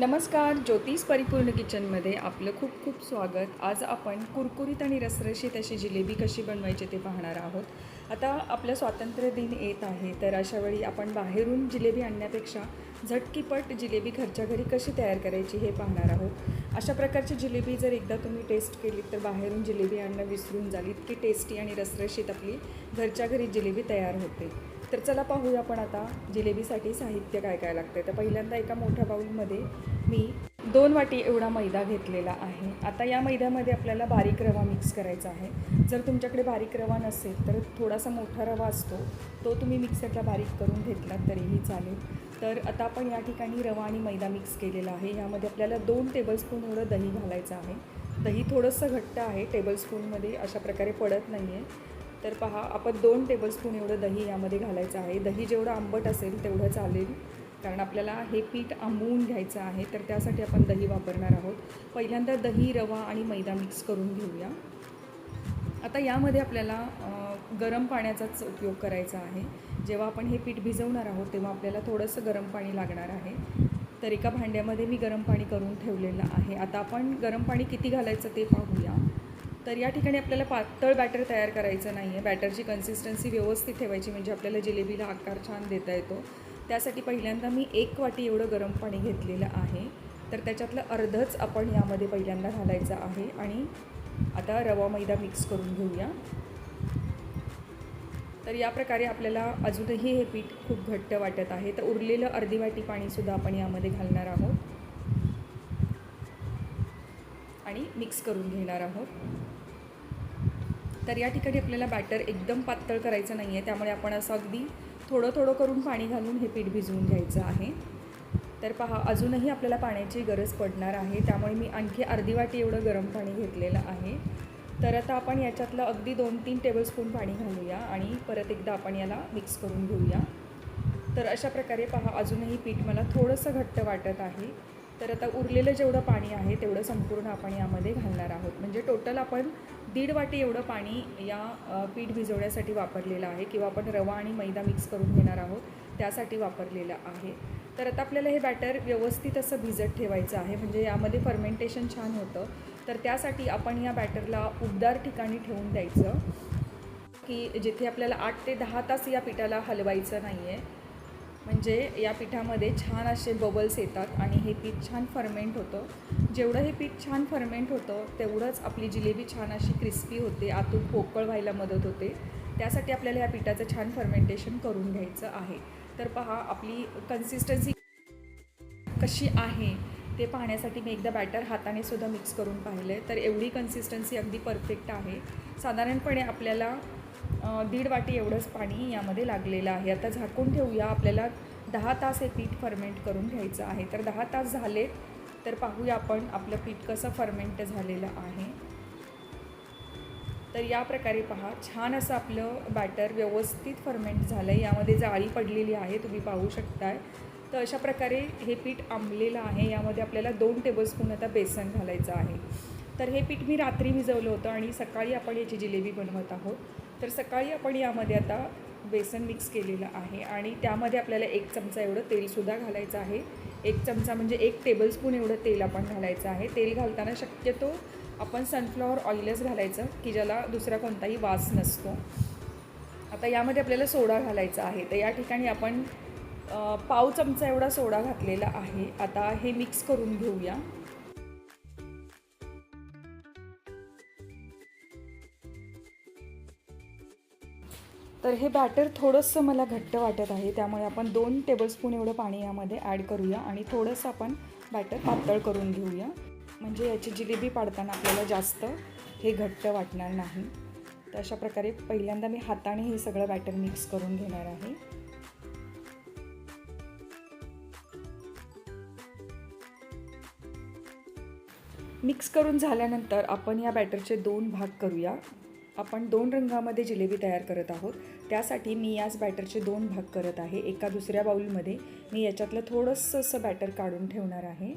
नमस्कार ज्योतिष परिपूर्ण किचनमध्ये आपलं खूप खूप स्वागत. आज आपण कुरकुरीत आणि रसरशीत अशी जिलेबी कशी बनवायची ते पाहणार आहोत. आता आपलं स्वातंत्र्य दिन येत आहे तर अशावेळी आपण बाहेरून जिलेबी आणण्यापेक्षा झटकीपट जिलेबी घरच्या घरी कशी तयार करायची हे पाहणार आहोत. अशा प्रकारची जिलेबी जर एकदा तुम्ही टेस्ट केली तर बाहेरून जिलेबी आणणं विसरून जाल इतकी टेस्टी आणि रसरशीत आपली घरच्या घरी जिलेबी तयार होते. तर चला पाहूया आपण आता जिलेबीसाठी साहित्य काय काय लागतं तर पहिल्यांदा एका मोठ्या बाऊलमध्ये मी दोन वाटी एवढा मैदा घेतलेला आहे. आता या मैद्यामध्ये आपल्याला बारीक रवा मिक्स करायचा आहे. जर तुमच्याकडे बारीक रवा नसेल तर थोडासा मोठा रवा असतो तो तुम्ही मिक्सरला बारीक करून घेतला तरीही चालेल. तर आता आपण या ठिकाणी रवा आणि मैदा मिक्स केलेला आहे. यामध्ये आपल्याला दोन टेबलस्पून एवढं दही घालायचं आहे. दही थोडंसं घट्ट आहे टेबलस्पूनमध्ये अशा प्रकारे पडत नाही आहे तर पहा आपण दोन टेबलस्पून एवढं दही यामध्ये घालायचं आहे. दही जेवढं आंबट असेल तेवढं चालेल कारण आपल्याला हे पीठ आंबवून घ्यायचं आहे तर त्यासाठी आपण दही वापरणार आहोत. पहिल्यांदा दही रवा आणि मैदा मिक्स करून घेऊया. आता यामध्ये आपल्याला गरम पाण्याचाच उपयोग करायचा आहे. जेव्हा आपण हे पीठ भिजवणार आहोत तेव्हा आपल्याला थोडंसं गरम पाणी लागणार आहे. तर एका भांड्यामध्ये मी गरम पाणी करून ठेवलेलं आहे. आता आपण गरम पाणी किती घालायचं ते पाहूया. तर या ठिकाणी आपल्याला पातळ बॅटर तयार करायचं नाही आहे बॅटरची कन्सिस्टन्सी व्यवस्थित ठेवायची म्हणजे आपल्याला जिलेबीला आकार छान देता येतो. त्यासाठी पहिल्यांदा मी एक वाटी एवढं गरम पाणी घेतलेलं आहे. तर त्याच्यातलं अर्धच आपण यामध्ये पहिल्यांदा घालायचं आहे आणि आता रवा मैदा मिक्स करून घेऊया. तर या प्रकारे आपल्याला अजूनही हे पीठ खूप घट्ट वाटत आहे. तर उरलेलं अर्धी वाटी पाणीसुद्धा आपण यामध्ये घालणार आहोत. आणि मिक्स करून घेणार आहोत. तर या ठिकाणी आपल्याला बॅटर एकदम पातळ करायचं नाही आहे त्यामुळे आपण असं अगदी थोडं थोडं करून पाणी घालून हे पीठ भिजवून घ्यायचं आहे. तर पहा अजूनही आपल्याला पाण्याची गरज पडणार आहे. त्यामुळे मी आणखी अर्धी वाटी एवढं गरम पाणी घेतलेलं आहे. तर आता आपण याच्यातलं अगदी दोन तीन टेबलस्पून पाणी घालूया आणि परत एकदा आपण याला मिक्स करून घेऊया. तर अशा प्रकारे पहा अजूनही पीठ मला थोडंसं घट्ट वाटत आहे. तर आता उरलेलं जेवढं पाणी आहे तेवढं संपूर्ण आपण यामध्ये घालणार आहोत. म्हणजे टोटल आपण दीड वाटी एवढं पाणी या पीठ भिजवण्यासाठी वापरलेलं आहे किंवा आपण रवा आणि मैदा मिक्स करून घेणार आहोत त्यासाठी वापरलेलं आहे. तर आता आपल्याला हे बॅटर व्यवस्थित असं भिजत ठेवायचं आहे म्हणजे यामध्ये फर्मेंटेशन छान होतं. तर त्यासाठी आपण या बॅटरला उबदार ठिकाणी ठेवून द्यायचं की जिथे आपल्याला आठ ते दहा तास या पिठाला हलवायचं नाही आहे म्हणजे या पिठामध्ये छान असे बबल्स येतात आणि हे पीठ छान फर्मेंट होतं. जेवढं हे पीठ छान फर्मेंट होतं तेवढंच आपली जिलेबी छान अशी क्रिस्पी होते आतून पोकळ व्हायला मदत होते. त्यासाठी आपल्याला या पिठाचं छान फर्मेंटेशन करून घ्यायचं आहे. तर पहा आपली कन्सिस्टन्सी कशी आहे ते पाहण्यासाठी मी एकदा बॅटर हाताने सुद्धा मिक्स करून पाहिलं आहे तर एवढी कन्सिस्टन्सी अगदी परफेक्ट आहे. साधारणपणे आपल्याला दीड वाटी एवढंच पाणी यामध्ये लागलेलं आहे. आता झाकून ठेवूया. आपल्याला दहा तास हे पीठ फर्मेंट करून घ्यायचं आहे. तर दहा तास झालेत तर पाहूया आपण आपलं पीठ कसं फर्मेंट झालेलं आहे. तर या प्रकारे पहा छान असं आपलं बॅटर व्यवस्थित फर्मेंट झालं आहे यामध्ये जाळी पडलेली आहे तुम्ही पाहू शकताय. तर अशा प्रकारे हे पीठ आंबलेलं आहे. यामध्ये आपल्याला दोन टेबलस्पून आता बेसन घालायचं आहे. तर हे पीठ मी रात्री भिजवलं होतं आणि सकाळी आपण याची जिलेबी बनवत आहोत. तर सकाळी आपण यामध्ये आता बेसन मिक्स केलेलं आहे आणि त्यामध्ये आपल्याला एक चमचा एवढं तेलसुद्धा घालायचं आहे. एक चमचा म्हणजे एक टेबलस्पून एवढं तेल आपण घालायचं आहे. तेल घालताना शक्यतो आपण सनफ्लॉवर ऑइलच घालायचं की ज्याला दुसरा कोणताही वास नसतो. आता यामध्ये आपल्याला सोडा घालायचा आहे. तर या ठिकाणी आपण पाव चमचा एवढा सोडा घातलेला आहे. आता हे मिक्स करून घेऊया. तर हे बॅटर थोडंसं मला घट्ट वाटत आहे. त्यामुळे आपण दोन टेबलस्पून एवढं पाणी यामध्ये ॲड करूया आणि थोडंसं आपण बॅटर पातळ करून घेऊया. म्हणजे याची जिलेबी पाडताना आपल्याला जास्त हे घट्ट वाटणार नाही. तर अशा प्रकारे पहिल्यांदा मी हाताने हे सगळं बॅटर मिक्स करून घेणार आहे. मिक्स करून झाल्यानंतर आपण या बॅटरचे दोन भाग करूया. आपण दोन रंगामध्ये जिलेबी तयार करत आहोत. त्यासाठी मी याच बॅटरचे दोन भाग करत आहे. एका दुसऱ्या बाऊलमध्ये मी याच्यातलं थोडंसं असं बॅटर काढून ठेवणार आहे.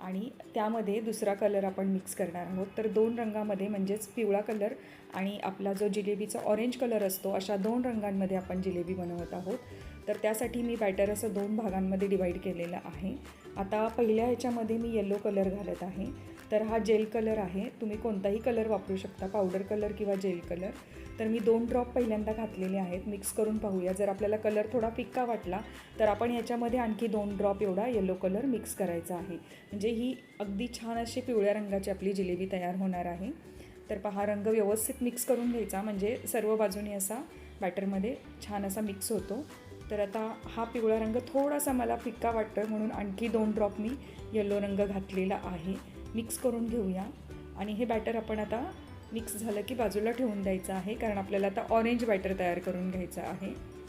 आणि त्यामध्ये दुसरा कलर आपण मिक्स करणार आहोत. तर दोन रंगामध्ये म्हणजेच पिवळा कलर आणि आपला जो जिलेबीचा ऑरेंज कलर असतो अशा दोन रंगांमध्ये आपण जिलेबी बनवत आहोत. तर त्यासाठी मी बॅटर असं दोन भागांमध्ये डिवाईड केलेलं आहे. आता पहिल्या ह्याच्यामध्ये मी येलो कलर घालत आहे. तर हा जेल कलर आहे. तुम्ही कोणताही कलर वापरू शकता पावडर कलर किंवा जेल कलर. तर मी दोन ड्रॉप पहिल्यांदा घातलेले आहेत. मिक्स करून पाहूया. जर आपल्याला कलर थोडा फिक्का वाटला तर आपण याच्यामध्ये आणखी दोन ड्रॉप एवढा येलो कलर मिक्स करायचा आहे. म्हणजे ही अगदी छान अशी पिवळ्या रंगाची आपली जिलेबी तयार होणार आहे. तर पहा रंग व्यवस्थित मिक्स करून घ्यायचा. म्हणजे सर्व बाजूनी असा बॅटरमध्ये छान असा मिक्स होतो. तर आता हा पिवळा रंग थोडासा मला फिक्का वाटतो म्हणून आणखी दोन ड्रॉप मी येलो रंग घातलेला आहे. मिक्स करून घेऊया. आणि हे बॅटर आपण आता मिक्स झालं की बाजूला ठेवून द्यायचं आहे. कारण आपल्याला आता ऑरेंज बॅटर तयार करून घ्यायचं आहे.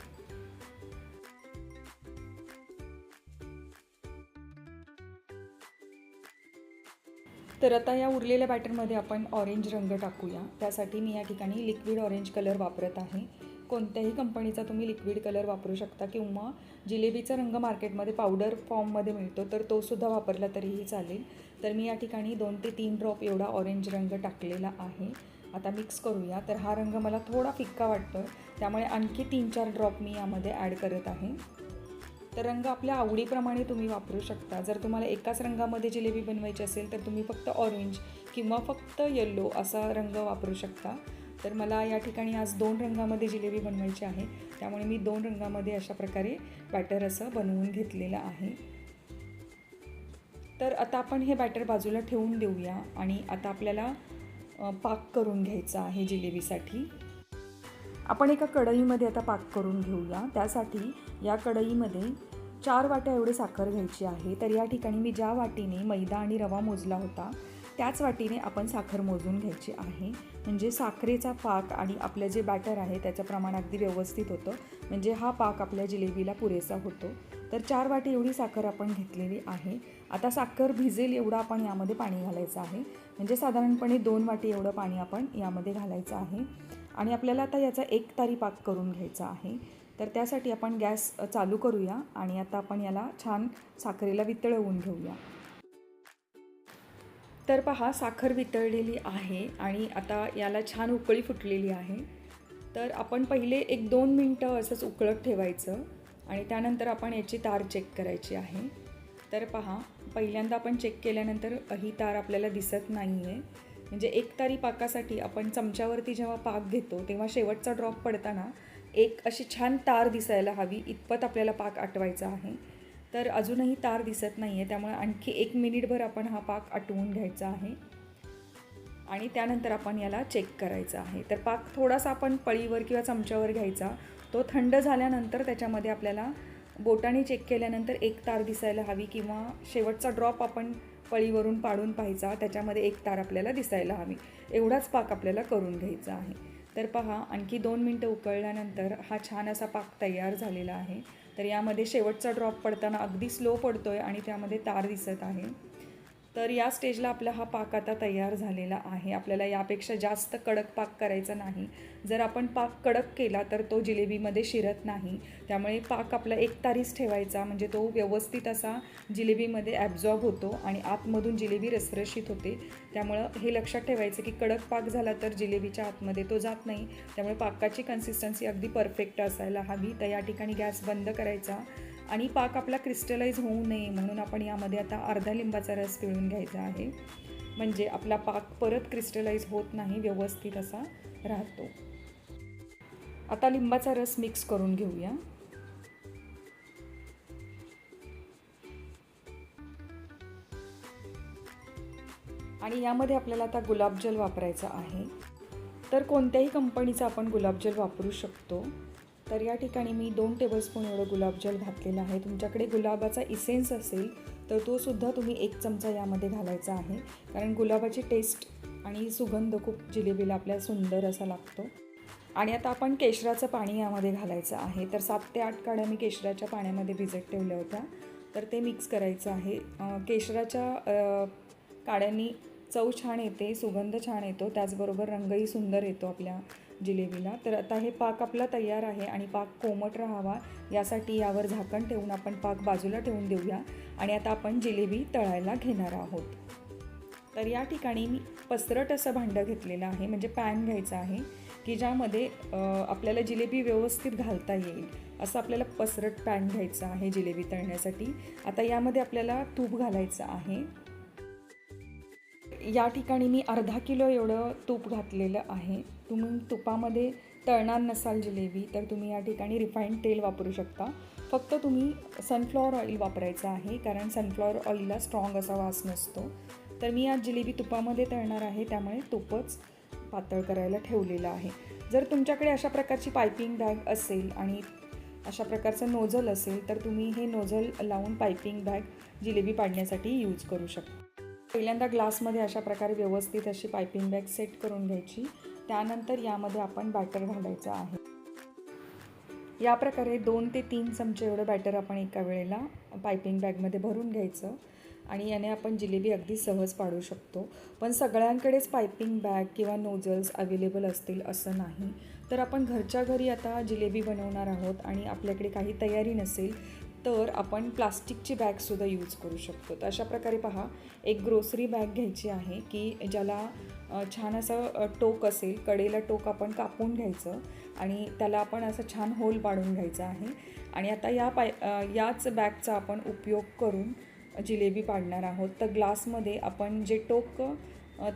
तर आता या उरलेल्या बॅटरमध्ये आपण ऑरेंज रंग टाकूया. त्यासाठी मी या ठिकाणी लिक्विड ऑरेंज कलर वापरत आहे. कोणत्याही कंपनीचा तुम्ही लिक्विड कलर वापरू शकता किंवा जिलेबीचा रंग मार्केटमध्ये पावडर फॉर्ममध्ये मिळतो तर तोसुद्धा वापरला तरीही चालेल. तर मी या ठिकाणी दोन ते तीन ड्रॉप एवढा ऑरेंज रंग टाकलेला आहे. आता मिक्स करूया. तर हा रंग मला थोडा फिक्का वाटतो त्यामुळे आणखी तीन चार ड्रॉप मी यामध्ये ॲड करत आहे. तर रंग आपल्या आवडीप्रमाणे तुम्ही वापरू शकता. जर तुम्हाला एकाच रंगामध्ये जिलेबी बनवायची असेल तर तुम्ही फक्त ऑरेंज किंवा फक्त येल्लो असा रंग वापरू शकता. तर मला या ठिकाणी आज दोन रंगामध्ये जिलेबी बनवायची आहे. त्यामुळे मी दोन रंगामध्ये अशा प्रकारे बॅटर असं बनवून घेतलेलं आहे. तर आता आपण हे बॅटर बाजूला ठेवून देऊया आणि आता आपल्याला पाक करून घ्यायचा आहे जिलेबीसाठी. आपण एका कढईमध्ये आता पाक करून घेऊया. त्यासाठी या कढईमध्ये चार वाट्या एवढी साखर घ्यायची आहे. तर या ठिकाणी मी ज्या वाटीने मैदा आणि रवा मोजला होता त्याच वाटीने आपण साखर मोजून घ्यायची आहे. म्हणजे साखरेचा पाक आणि आपलं जे बॅटर आहे त्याचं प्रमाण अगदी व्यवस्थित होतं. म्हणजे हा पाक आपल्या जिलेबीला पुरेसा होतो. तर चार वाटी एवढी साखर आपण घेतलेली आहे. आता साखर भिजेल एवढं आपण यामध्ये पाणी घालायचं आहे. म्हणजे साधारणपणे दोन वाटी एवढं पाणी आपण यामध्ये घालायचं आहे. आणि आपल्याला आता याचा एक तारी पाक करून घ्यायचा आहे. तर त्यासाठी आपण गॅस चालू करूया आणि आता आपण याला छान साखरेला वितळवून घेऊया. तर पहा साखर वितळलेली आहे आणि आता याला छान उकळी फुटलेली आहे. तर आपण पहिले एक दोन मिनटं असंच उकळत ठेवायचं आणि त्यानंतर आपण याची तार चेक करायची आहे. तर पहा पहिल्यांदा आपण चेक केल्यानंतर ही तार आपल्याला दिसत नाही आहे म्हणजे एक तारी पाकासाठी आपण चमच्यावरती जेव्हा पाक घेतो तेव्हा शेवटचा ड्रॉप पडताना एक अशी छान तार दिसायला हवी इतपत आपल्याला पाक आटवायचा आहे. तर अजूनही तार दिसत नाही आहे त्यामुळे आणखी एक मिनिटभर आपण हा पाक आटवून घ्यायचा आहे. आणि त्यानंतर आपण याला चेक करायचा आहे. तर पाक थोडासा आपण पळीवर किंवा चमच्यावर घ्यायचा. तो थंड झाल्यानंतर त्याच्यामध्ये आपल्याला बोटाने चेक केल्यानंतर एक तार दिसायला हवी किंवा शेवटचा ड्रॉप आपण पळीवरून पाडून पाहायचा त्याच्यामध्ये एक तार आपल्याला दिसायला हवी. एवढाच पाक आपल्याला करून घ्यायचा आहे. तर पहा आणखी दोन मिनटं उकळल्यानंतर हा छान असा पाक तयार झालेला आहे. तर यामध्ये शेवटचा ड्रॉप पडताना अगदी स्लो पडतो आहे आणि त्यामध्ये तार दिसत आहे. तर या स्टेजला आपला हा पाक आता तयार झालेला आहे. आपल्याला यापेक्षा जास्त कडक पाक करायचा नाही. जर आपण पाक कडक केला तर तो जिलेबीमध्ये शिरत नाही. त्यामुळे पाक आपला एकतारीच ठेवायचा. म्हणजे तो व्यवस्थित असा जिलेबीमध्ये ॲब्झॉर्ब होतो आणि आतमधून जिलेबी रसरशीत होते. त्यामुळं हे लक्षात ठेवायचं की कडक पाक झाला तर जिलेबीच्या आतमध्ये तो जात नाही. त्यामुळे पाकाची कन्सिस्टन्सी अगदी परफेक्ट असायला हवी. तर या ठिकाणी गॅस बंद करायचा. आणि पाक आपला क्रिस्टलाइज होऊ नये म्हणून आपण यामध्ये आता अर्धा लिंबाचा रस पिळून घ्यायचा आहे. म्हणजे आपला पाक परत क्रिस्टलाइज होत नाही व्यवस्थित असा राहतो. आता लिंबाचा रस मिक्स करून घेऊया. आणि यामध्ये आपल्याला आता गुलाबजल वापरायचा आहे. तर कोणत्याही कंपनीचा आपण गुलाबजल वापरू शकतो. तर या ठिकाणी मी दोन टेबलस्पून एवढं गुलाबजल घातलेलं आहे. तुमच्याकडे गुलाबाचा इसेन्स असेल तर तो सुद्धा तुम्ही एक चमचा यामध्ये घालायचा आहे. कारण गुलाबाची टेस्ट आणि सुगंध खूप जिलेबीला आपल्या सुंदर असा लागतो. आणि आता आपण केशराचं पाणी यामध्ये घालायचं आहे. तर सात ते आठ काड्या मी केशराच्या पाण्यामध्ये भिजत ठेवल्या होत्या. तर ते मिक्स करायचं आहे. केशराच्या काड्यांनी चव छान येते सुगंध छान येतो. त्याचबरोबर रंगही सुंदर येतो आपल्या जिलेबीला. तर आता हे पाक आपला तयार आहे आणि पाक कोमट राहावा. यासाठी यावर झाकण ठेवून आपण पाक बाजूला ठेवून देऊया. आणि आता आपण जिलेबी तळायला घेणार आहोत. तर या ठिकाणी मी पसरट असं भांडं घेतलेलं आहे. म्हणजे पॅन घ्यायचं आहे की ज्यामध्ये आपल्याला जिलेबी व्यवस्थित घालता येईल. असं आपल्याला पसरट पॅन घ्यायचं आहे जिलेबी तळण्यासाठी. आता यामध्ये आपल्याला तूप घालायचं आहे. या ठिकाणी मी अर्धा किलो एवढं तूप घातलेलं आहे. तुम्ही तुपामध्ये तळणार नसाल जिलेबी तर तुम्ही या ठिकाणी रिफाईंड तेल वापरू शकता. फक्त तुम्ही सनफ्लॉवर ऑइल वापरायचं आहे कारण सनफ्लॉवर ऑइलला स्ट्रॉंग असा वास नसतो. तर मी आज जिलेबी तुपामध्ये तळणार आहे त्यामुळे तुपच पातळ करायला ठेवलेलं आहे. जर तुमच्याकडे अशा प्रकारची पायपिंग बॅग असेल आणि अशा प्रकारचं नोझल असेल तर तुम्ही हे नोझल लावून पायपिंग बॅग जिलेबी पाडण्यासाठी यूज करू शकता. पहिल्यांदा ग्लासमध्ये अशा प्रकारे व्यवस्थित अशी पायपिंग बॅग सेट करून घ्यायची. त्यानंतर यामध्ये आपण बॅटर घालायचं आहे. या प्रकारे दोन ते तीन चमचे एवढं बॅटर आपण एका वेळेला पायपिंग बॅगमध्ये भरून घ्यायचं आणि याने आपण जिलेबी अगदी सहज पाडू शकतो. पण सगळ्यांकडेच पायपिंग बॅग किंवा नोझल्स अवेलेबल असतील असं नाही. तर आपण घरच्या घरी आता जिलेबी बनवणार आहोत आणि आपल्याकडे काही तयारी नसेल तर आपण प्लास्टिकची बॅगसुद्धा यूज करू शकतो. तर अशा प्रकारे पहा एक ग्रोसरी बॅग घ्यायची आहे की ज्याला छान असं टोक असेल कडेला टोक आपण कापून घ्यायचं आणि त्याला आपण असं छान होल पाडून घ्यायचं आहे. आणि आता या पाय याच बॅगचा आपण उपयोग करून जिलेबी पाडणार आहोत. तर ग्लासमध्ये आपण जे टोक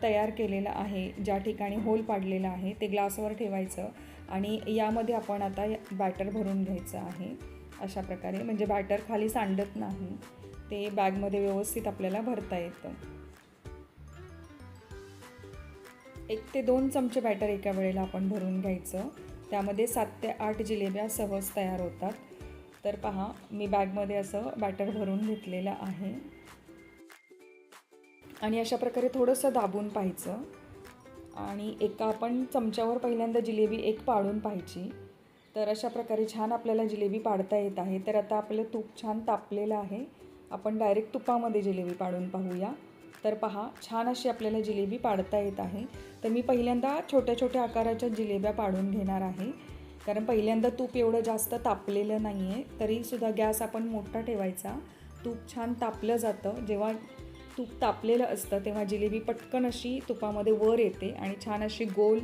तयार केलेलं आहे ज्या ठिकाणी होल पाडलेलं आहे ते ग्लासवर ठेवायचं आणि यामध्ये आपण आता बॅटर भरून घ्यायचं आहे. अशा प्रकारे. म्हणजे बॅटर खाली सांडत नाही. ते बॅगमध्ये व्यवस्थित आपल्याला भरता येतं. एक ते दोन चमचे बॅटर एका वेळेला आपण भरून घ्यायचं. त्यामध्ये सात ते आठ जिलेब्या सहज तयार होतात. तर पहा मी बॅगमध्ये असं बॅटर भरून घेतलेलं आहे. आणि अशा प्रकारे थोडंसं दाबून पाहायचं. आणि एका आपण चमच्यावर पहिल्यांदा जिलेबी एक पाडून पाहायची. तर अशा प्रकारे छान आपल्याला जिलेबी पाडता येत आहे. तर आता आपलं तूप छान तापलेलं आहे. आपण डायरेक्ट तुपामध्ये जिलेबी पाडून पाहूया. तर पहा छान अशी आपल्याला जिलेबी पाडता येत आहे. तर मी पहिल्यांदा छोट्या छोट्या आकाराच्या जिलेब्या पाडून घेणार आहे. कारण पहिल्यांदा तूप एवढं जास्त तापलेलं नाही आहे तरीसुद्धा गॅस आपण मोठा ठेवायचा. तूप छान तापलं जातं. जेव्हा तूप तापलेलं असतं तेव्हा जिलेबी पटकन अशी तुपामध्ये वर येते आणि छान अशी गोल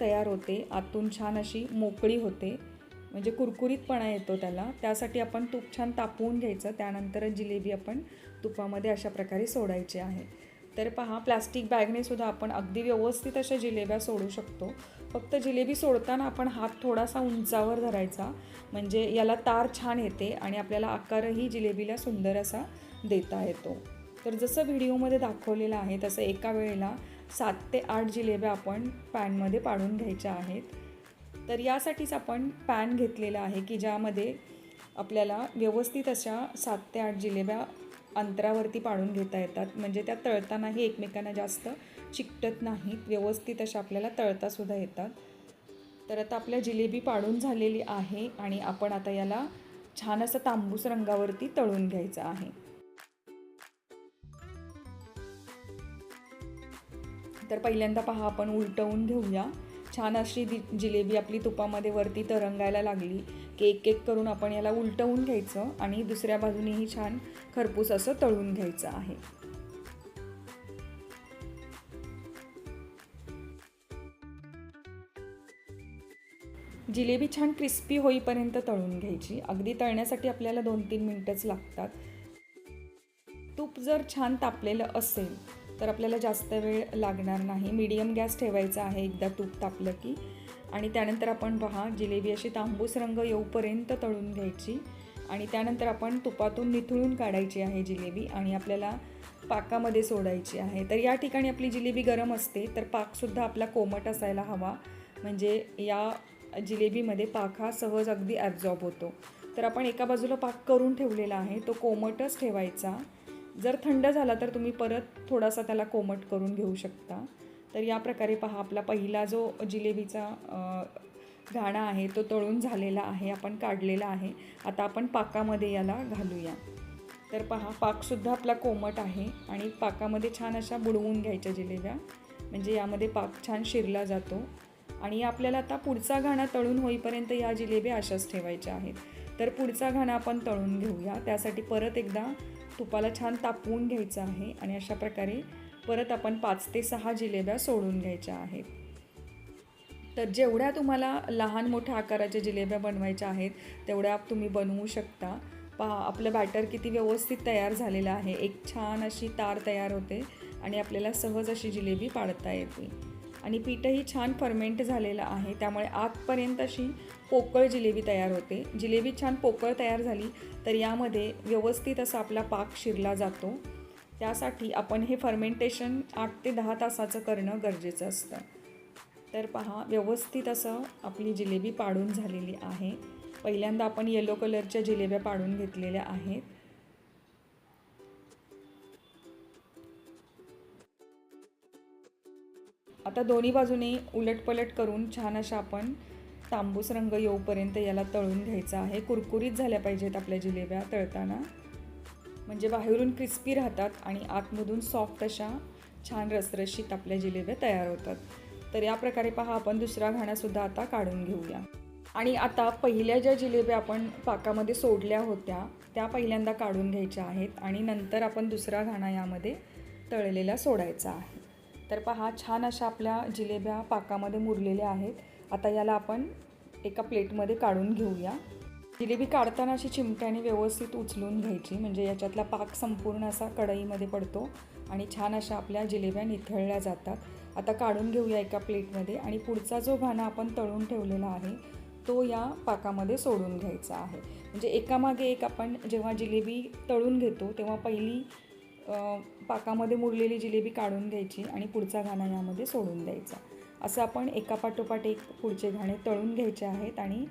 तयार होते. आतून छान अशी मोकळी होते. म्हणजे कुरकुरीतपणा येतो त्याला. त्यासाठी आपण तूप छान तापवून घ्यायचं. त्यानंतर जिलेबी आपण तुपामध्ये अशा प्रकारे सोडायची आहे. तर पहा प्लास्टिक बॅगने सुद्धा आपण अगदी व्यवस्थित अशा जिलेब्या सोडू शकतो. फक्त जिलेबी सोडताना आपण हात थोडासा उंचावर धरायचा. म्हणजे याला तार छान येते आणि आपल्याला आकारही जिलेबीला सुंदर असा देता येतो. तर जसं व्हिडिओमध्ये दाखवलेलं आहे तसं एका वेळेला सात ते आठ जिलेब्या आपण पॅनमध्ये पाडून घ्यायच्या आहेत. तर यासाठीच आपण पॅन घेतलेला आहे की ज्यामध्ये आपल्याला व्यवस्थित अशा सात ते आठ जिलेब्या अंतरावरती पाडून घेता येतात. म्हणजे त्या तळतानाही एकमेकांना जास्त चिकटत नाहीत. व्यवस्थित अशा आपल्याला तळतासुद्धा येतात. तर आता आपल्या जिलेबी पाडून झालेली आहे आणि आपण आता याला छान असं तांबूस रंगावरती तळून घ्यायचं आहे. तर पहिल्यांदा पहा आपण उलटवून घेऊया. छान अशी दि जिलेबी आपली तुपामध्ये वरती तरंगायला लागली की एक एक करून आपण याला उलटवून घ्यायचं आणि दुसऱ्या बाजूनेही छान खरपूस असं तळून घ्यायचं आहे. जिलेबी छान क्रिस्पी होईपर्यंत तळून घ्यायची. अगदी तळण्यासाठी आपल्याला दोन तीन मिनटंच लागतात. तूप जर छान तापलेलं असेल तर आपल्याला जास्त वेळ लागणार नाही. मीडियम गॅस ठेवायचा आहे एकदा तूप तापलं की. आणि त्यानंतर आपण पहा जिलेबी अशी तांबूस रंग येऊपर्यंत तळून घ्यायची. आणि त्यानंतर आपण तुपातून निथळून काढायची आहे जिलेबी आणि आपल्याला पाकामध्ये सोडायची आहे. तर या ठिकाणी आपली जिलेबी गरम असते तर पाकसुद्धा आपला कोमट असायला हवा. म्हणजे या जिलेबीमध्ये पाक हा सहज अगदी ॲब्झॉर्ब होतो. तर आपण एका बाजूला पाक करून ठेवलेला आहे तो कोमटच ठेवायचा. जर थंड झाला तर तुम्ही परत थोडासा त्याला कोमट करून घेऊ शकता. तर या प्रकारे पहा आपला पहिला जो जिलेबीचा घाणा आहे तो तळून झालेला आहे आपण काढलेला आहे. आता आपण पाकामध्ये याला घालूया. तर पहा पाकसुद्धा आपला कोमट आहे आणि पाकामध्ये छान अशा बुडवून घ्यायच्या जिलेब्या. म्हणजे यामध्ये पाक छान शिरला जातो. आणि आपल्याला आता पुढचा घाणा तळून होईपर्यंत या जिलेब्या अशाच ठेवायच्या आहेत. तर पुढचा घाणा आपण तळून घेऊया. त्यासाठी परत एकदा तुपाला छान तापवून घ्यायचं आहे आणि अशा प्रकारे परत आपण पाच ते सहा जिलेब्या सोडून घ्यायच्या आहेत. तर जेवढ्या तुम्हाला लहान मोठ्या आकाराच्या जिलेब्या बनवायच्या आहेत तेवढ्या तुम्ही बनवू शकता. पहा आपलं बॅटर किती व्यवस्थित तयार झालेलं आहे. एक छान अशी तार तयार होते आणि आपल्याला सहज अशी जिलेबी पाडता येते. आणि पीठही छान फर्मेंट झालेलं आहे त्यामुळे आतपर्यंत अशी पोकळ जिलेबी तयार होते. जिलेबी छान पोकळ तयार झाली तर यामध्ये व्यवस्थित असा आपला पाक शिरला जातो. त्यासाठी आपण हे फर्मेंटेशन आठ ते दहा तासाचं करणं गरजेचं असतं. तर पहा व्यवस्थित असं आपली जिलेबी पाडून झालेली आहे. पहिल्यांदा आपण येलो कलरच्या जिलेब्या पाडून घेतलेल्या आहेत. आता दोन्ही बाजूने उलटपलट करून छान अशा आपण तांबूस रंग येऊपर्यंत याला तळून घ्यायचा आहे. कुरकुरीत झाल्या पाहिजेत आपल्या जिलेब्या तळताना. म्हणजे बाहेरून क्रिस्पी राहतात आणि आतमधून सॉफ्ट अशा छान रसरशीत आपल्या जिलेब्या तयार होतात. तर या प्रकारे पहा आपण दुसरा घाणासुद्धा आता काढून घेऊया. आणि आता पहिल्या ज्या जिलेब्या आपण पाकामध्ये सोडल्या होत्या त्या पहिल्यांदा काढून घ्यायच्या आहेत आणि नंतर आपण दुसरा घाणा यामध्ये तळलेला सोडायचा आहे. तर पहा छान अशा आपल्या जिलेब्या पाकामध्ये मुरलेल्या आहेत. आता याला आपण एका प्लेटमध्ये काढून घेऊया. जिलेबी काढताना अशी चिमट्याने व्यवस्थित उचलून घ्यायची म्हणजे याच्यातला पाक संपूर्ण असा कढईमध्ये पडतो आणि छान अशा आपल्या जिलेब्या निथळल्या जातात. आता काढून घेऊया एका प्लेटमध्ये आणि पुढचा जो घाणा आपण तळून ठेवलेला आहे तो या पाकामध्ये सोडून घ्यायचा आहे. म्हणजे एकामागे एक आपण जेव्हा जिलेबी तळून घेतो तेव्हा पहिली पाकामध्ये मुरलेली जिलेबी काढून घ्यायची आणि पुढचा घाणा यामध्ये सोडून द्यायचा. असं आपण एकापाठोपाठ एक पुढचे घाणे तळून घ्यायचे आहेत आणि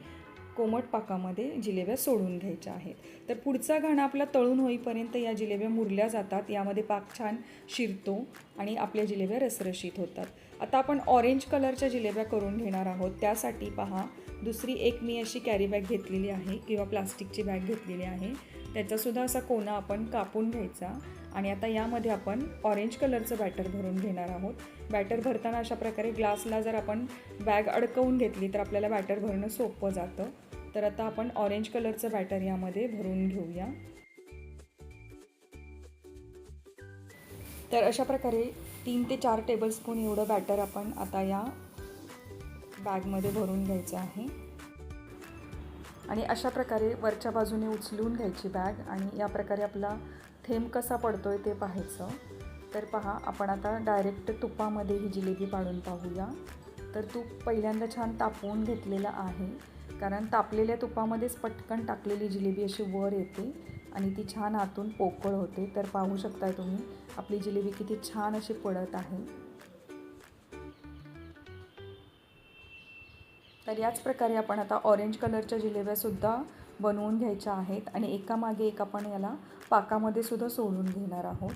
कोमट पाकामध्ये जिलेब्या सोडून घ्यायच्या आहेत. तर पुढचा घाणा आपला तळून होईपर्यंत या जिलेब्या मुरल्या जातात. यामध्ये पाक छान शिरतो आणि आपल्या जिलेब्या रसरशीत होतात. आता आपण ऑरेंज कलरच्या जिलेब्या करून घेणार आहोत. त्यासाठी पहा दुसरी एक मी अशी कॅरी बॅग घेतलेली आहे किंवा प्लास्टिकची बॅग घेतलेली आहे. त्याचासुद्धा असा कोना आपण कापून घ्यायचा आणि आता यामध्ये आपण ऑरेंज कलरचं बॅटर भरून घेणार आहोत. बॅटर भरताना अशा प्रकारे ग्लासला जर आपण बॅग अडकवून घेतली तर आपल्याला बॅटर भरणं सोपं जातं. तर आता आपण ऑरेंज कलरचं बॅटर यामध्ये भरून घेऊया. तर अशा प्रकारे तीन ते चार टेबलस्पून एवढं बॅटर आपण आता या बॅगमध्ये भरून घ्यायचं आहे. आणि अशा प्रकारे वरच्या बाजूने उचलून घ्यायची बॅग आणि या प्रकारे आपला थेंब कसा पडतो आहे ते पाहायचं. तर पहा आपण आता डायरेक्ट तुपामध्ये ही जिलेबी पाडून पाहूया. तर तूप पहिल्यांदा छान तापवून घेतलेलं आहे. कारण तापलेल्या तुपामध्येच पटकन टाकलेली जिलेबी अशी वर येते आणि ती छान आतून पोकळ होते. तर पाहू शकताय तुम्ही आपली जिलेबी किती छान अशी पडत आहे. तर याच प्रकारे आपण आता ऑरेंज कलरच्या जिलेब्यासुद्धा बनवून घ्यायच्या आहेत आणि एकामागे एक आपण याला पाकामध्ये सुद्धा सोडून घेणार आहोत.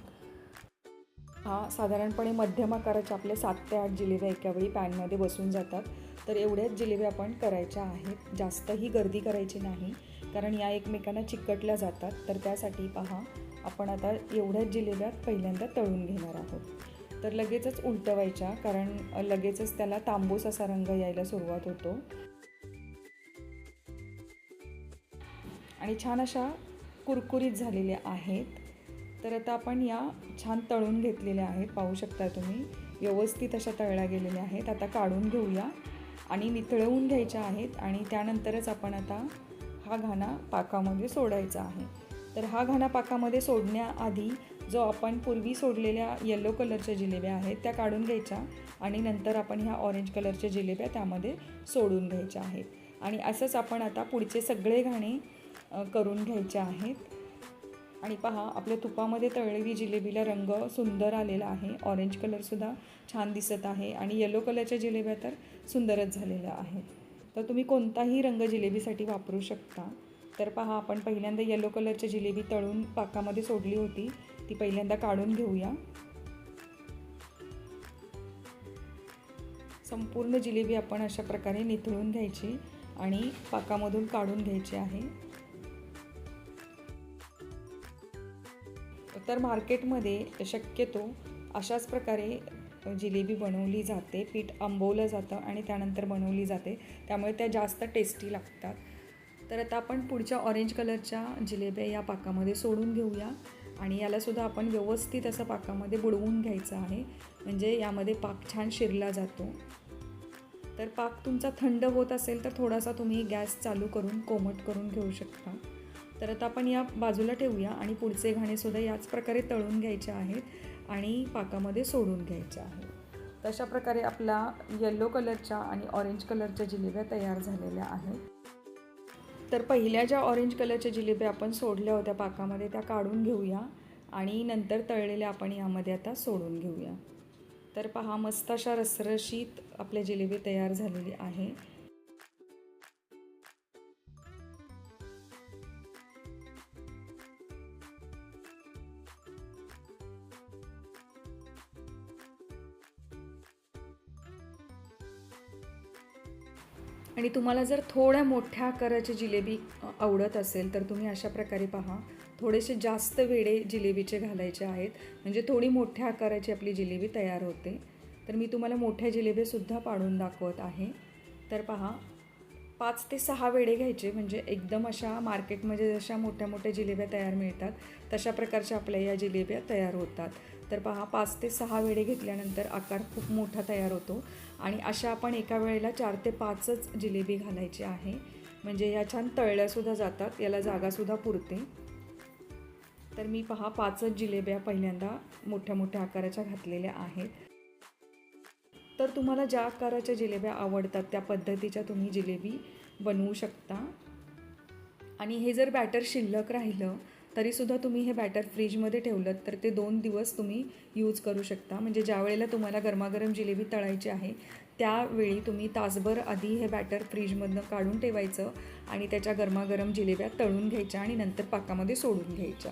हा साधारणपणे मध्यम आकाराच्या आपल्या सात ते आठ जिलेब्या एकावेळी पॅनमध्ये बसून जातात. तर एवढ्याच जिलेब्या आपण करायच्या आहेत. जास्तही गर्दी करायची नाही. कारण या एकमेकांना चिकटल्या जातात. तर त्यासाठी पहा आपण आता एवढ्याच जिलेब्या पहिल्यांदा तळून घेणार आहोत. तर लगेचच उलटवायच्या. कारण लगेचच त्याला तांबूस असा रंग यायला सुरुवात होतो. आणि छान अशा कुरकुरीत झालेल्या आहेत. तर आता आपण या छान तळून घेतलेल्या आहेत. पाहू शकता तुम्ही. व्यवस्थित अशा तळल्या गेलेल्या आहेत. आता काढून घेऊया. आणि वितळवून घ्यायच्या आहेत आणि त्यानंतरच आपण आता हा घाणा पाकामध्ये सोडायचा आहे. तर हा घाणा पाकामध्ये सोडण्याआधी जो आपण पूर्वी सोडलेल्या येलो कलरच्या जिलेब्या आहेत त्या काढून घ्यायच्या आणि नंतर आपण ह्या ऑरेंज कलरच्या जिलेब्या त्यामध्ये सोडून घ्यायच्या आहेत. आणि असंच आपण आता पुढचे सगळे घाणे करून घ्यायचे आहेत. आणि पहा आपल्या तुपामध्ये तळलेली जिलेबीला रंग सुंदर आलेला आहे. ऑरेंज कलरसुद्धा छान दिसत आहे आणि येलो कलरच्या जिलेब्या तर सुंदरच झालेल्या आहेत. तर तुम्ही कोणताही रंग जिलेबीसाठी वापरू शकता. तर पहा आपण पहिल्यांदा येलो कलरच्या जिलेबी तळून पाकामध्ये सोडली होती. ती पहिल्यांदा काढून घेऊया. संपूर्ण जिलेबी आपण अशा प्रकारे निथळून घ्यायची आणि पाकामधून काढून घ्यायची आहे. तर मार्केटमध्ये शक्यतो अशाच प्रकारे जिलेबी बनवली जाते पीठ आंबवलं जातं आणि त्यानंतर बनवली जाते. त्यामुळे त्या जास्त टेस्टी लागतात. तर आता आपण पुढच्या ऑरेंज कलरच्या जिलेब्या या पाकामध्ये सोडून घेऊया आणि यालासुद्धा आपण व्यवस्थित असं पाकामध्ये बुडवून घ्यायचं आहे. म्हणजे यामध्ये पाक छान शिरला जातो. तर पाक तुमचा थंड होत असेल तर थोडासा तुम्ही गॅस चालू करून कोमट करून घेऊ शकता. तर आता आपण या बाजूला ठेवूया आणि पुढचे घाणेसुद्धा याच प्रकारे तळून घ्यायचे आहेत आणि पाकामध्ये सोडून घ्यायचे आहेत. तशा प्रकारे आपला येल्लो कलरच्या आणि ऑरेंज कलरच्या जिलेब्या तयार झालेल्या आहेत. तर पहिल्या ज्या ऑरेंज कलरच्या जिलेब्या आपण सोडल्या होत्या पाकामध्ये त्या काढून घेऊया आणि नंतर तळलेल्या आपण यामध्ये आता सोडून घेऊया. तर पहा मस्त अशा रसरशीत आपल्या जिलेबी तयार झालेली आहे. आणि तुम्हाला जर थोड्या मोठ्या आकाराची जिलेबी आवडत असेल तर तुम्ही अशा प्रकारे पहा. थोडेसे जास्त वेडे जिलेबीचे घालायचे आहेत. म्हणजे थोडी मोठ्या आकाराची आपली जिलेबी तयार होते. तर मी तुम्हाला मोठ्या जिलेबीसुद्धा पाडून दाखवत आहे. तर पहा पाच ते सहा वेडे घ्यायचे. म्हणजे एकदम अशा मार्केटमध्ये जशा मोठ्या मोठ्या जिलेब्या तयार मिळतात तशा प्रकारच्या आपल्या या जिलेब्या तयार होतात. तर पहा पाच ते सहा वेडे घेतल्यानंतर आकार खूप मोठा तयार होतो. आणि अशा आपण एका वेळेला चार ते पाचच जिलेबी घालायची आहे. म्हणजे या छान तळल्यासुद्धा जातात याला जागासुद्धा पुरते. तर मी पहा पाचच जिलेब्या पहिल्यांदा मोठ्या मोठ्या आकाराच्या घातलेल्या आहेत. तर तुम्हाला ज्या आकाराच्या जिलेब्या आवडतात त्या पद्धतीच्या तुम्ही जिलेबी बनवू शकता. आणि हे जर बॅटर शिल्लक राहिलं तरीसुद्धा तुम्ही हे बॅटर फ्रीजमध्ये ठेवलं तर ते दोन दिवस तुम्ही यूज करू शकता. म्हणजे ज्या वेळेला तुम्हाला गरमागरम जिलेबी तळायची आहे त्यावेळी तुम्ही तासभर आधी हे बॅटर फ्रीजमधनं काढून ठेवायचं आणि त्याच्या गरमागरम जिलेब्या तळून घ्यायच्या आणि नंतर पाकामध्ये सोडून घ्यायच्या.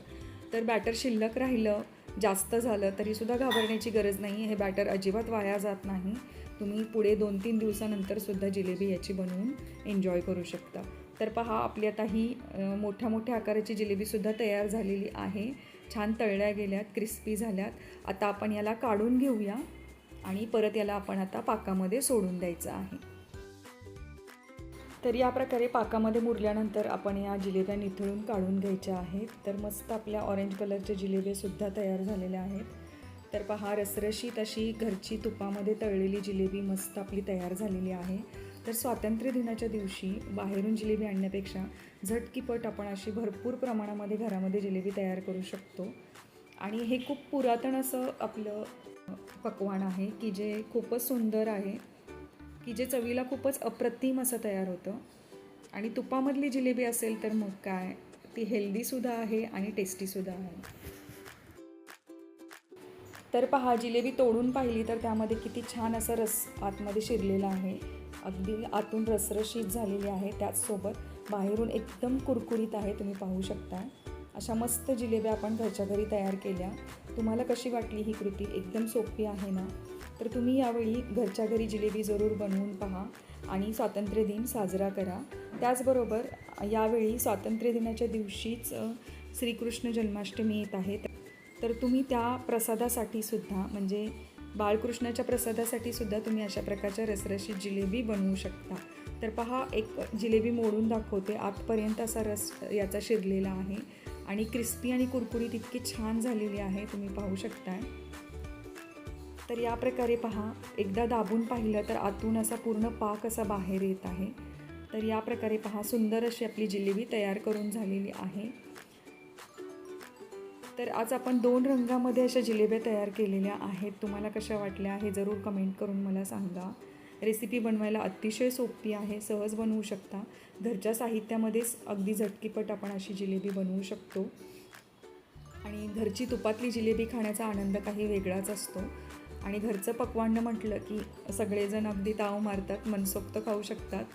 तर बॅटर शिल्लक राहिलं जास्त झालं तरीसुद्धा घाबरण्याची गरज नाही हे बॅटर अजिबात वाया जात नाही. तुम्ही पुढे दोन तीन दिवसानंतरसुद्धा जिलेबी याची बनवून एन्जॉय करू शकता. तर पहा आपली आता ही मोठ्या मोठ्या आकाराची जिलेबीसुद्धा तयार झालेली आहे. छान तळल्या गेल्यात क्रिस्पी झाल्यात. आता आपण याला काढून घेऊया आणि परत याला आपण आता पाकामध्ये सोडून द्यायचं आहे. तर या प्रकारे पाकामध्ये मुरल्यानंतर आपण या जिलेब्या निथळून काढून घ्यायच्या आहेत. तर मस्त आपल्या ऑरेंज कलरच्या जिलेबीसुद्धा तयार झालेल्या आहेत. तर पहा रसरशीत अशी घरची तुपामध्ये तळलेली जिलेबी मस्त आपली तयार झालेली आहे. तर स्वातंत्र्य दिनाच्या दिवशी बाहेरून जिलेबी आणण्यापेक्षा झटकीपट आपण अशी भरपूर प्रमाणामध्ये घरामध्ये जिलेबी तयार करू शकतो. आणि हे खूप पुरातन असं आपलं पकवान पक्वान आहे की जे खूपच सुंदर आहे की जे चवीला खूपच अप्रतिम असं तयार होतं. आणि तुपामधली जिलेबी असेल तर मग काय ती हेल्दीसुद्धा आहे आणि टेस्टीसुद्धा आहे. तर पहा जिलेबी तोडून पाहिली तर त्यामध्ये किती छान असा रस आतमध्ये शिरलेला आहे. अगदी आतून रसरशीत झालेली आहे त्याचसोबत बाहेरून एकदम कुरकुरीत आहे तुम्ही पाहू शकता. अशा मस्त जिलेब्या आपण घरच्या घरी तयार केल्या. तुम्हाला कशी वाटली ही कृती? एकदम सोपी आहे ना? तर तुम्ही यावेळी घरच्या घरी जिलेबी जरूर बनवून पहा आणि स्वातंत्र्य दिन साजरा करा. त्याचबरोबर यावेळी स्वातंत्र्य दिनाच्या दिवशीच श्रीकृष्ण जन्माष्टमी येत आहे. तर तुम्ही त्या प्रसादासाठी सुद्धा म्हणजे बाळकृष्णाच्या प्रसादासाठी सुद्धा तुम्ही अशा प्रकारच्या रसरशीत जिलेबी बनवू शकता. तर पहा एक जिलेबी मोडून दाखवते. आतपर्यंत असा रस याचा शिरलेला आहे. आणि क्रिस्पी आणि कुरकुरीत इतकी छान झालेली आहे तुम्ही पाहू शकताय. तर या प्रकारे पहा एकदा दाबून पाहिलं तर आतून असा पूर्ण पाक असा बाहेर येत आहे. तर या प्रकारे पहा सुंदर अशी आपली जिलेबी तयार करून झालेली आहे. तर आज आपण दोन रंगामध्ये अशा जिलेब्या तयार केलेल्या आहेत. तुम्हाला कशा वाटल्या हे जरूर कमेंट करून मला सांगा. रेसिपी बनवायला अतिशय सोपी आहे सहज बनवू शकता. घरच्या साहित्यामध्येच अगदी झटकीपट आपण अशी जिलेबी बनवू शकतो. आणि घरची तुपातली जिलेबी खाण्याचा आनंद काही वेगळाच असतो. आणि घरचं पक्वान्न म्हटलं की सगळेजण अगदी ताव मारतात मनसोक्त खाऊ शकतात.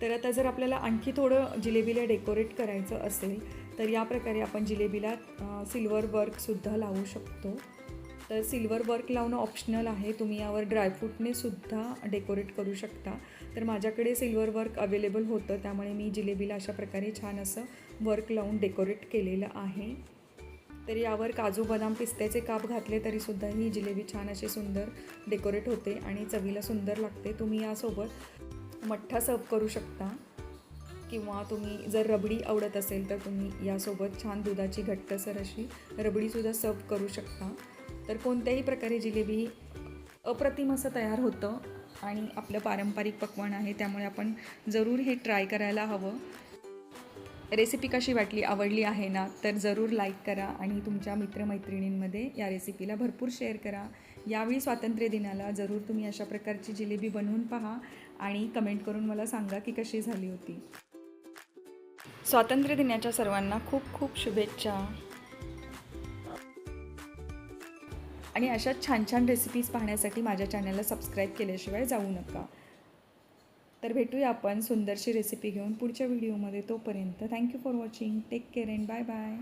तर आता जर आपल्याला आणखी थोडं जिलेबीला डेकोरेट करायचं असेल तर या प्रकारे आपण जिलेबीला सिल्वर वर्कसुद्धा लावू शकतो. तर सिल्वर वर्क लावणं ऑप्शनल आहे. तुम्ही यावर ड्रायफ्रूटने सुद्धा डेकोरेट करू शकता. तर माझ्याकडे सिल्वर वर्क अवेलेबल होतं त्यामुळे मी जिलेबीला अशा प्रकारे छान असं वर्क लावून डेकोरेट केलेलं आहे. तर यावर काजू बदाम पिस्त्याचे काप घातले तरीसुद्धा ही जिलेबी छान अशी सुंदर डेकोरेट होते आणि चवीला सुंदर लागते. तुम्ही यासोबत मठ्ठा सर्व करू शकता. किंवा तुम्ही जर रबडी आवडत असेल तर तुम्ही यासोबत छान दुधाची घट्टसर अशी रबडीसुद्धा सर्व करू शकता. तर कोणत्याही प्रकारे जिलेबी अप्रतिम असं तयार होतं आणि आपलं पारंपरिक पक्वान आहे त्यामुळे आपण जरूर हे ट्राय करायला हवं. रेसिपी कशी वाटली आवडली आहे ना तर जरूर लाईक करा आणि तुमच्या मित्रमैत्रिणींमध्ये या रेसिपीला भरपूर शेअर करा. यावेळी स्वातंत्र्य दिनाला जरूर तुम्ही अशा प्रकारची जिलेबी बनवून पहा आणि कमेंट करून मला सांगा की कशी झाली होती. स्वातंत्र्य दिनाच्या सर्वांना खूप खूप शुभेच्छा. आणि अशाच छान छान रेसिपीज पाहण्यासाठी माझ्या चॅनलला सबस्क्राईब केल्याशिवाय जाऊ नका. तर भेटूया आपण सुंदरशी रेसिपी घेऊन पुढच्या व्हिडिओमध्ये तोपर्यंत thank you for watching take care and bye bye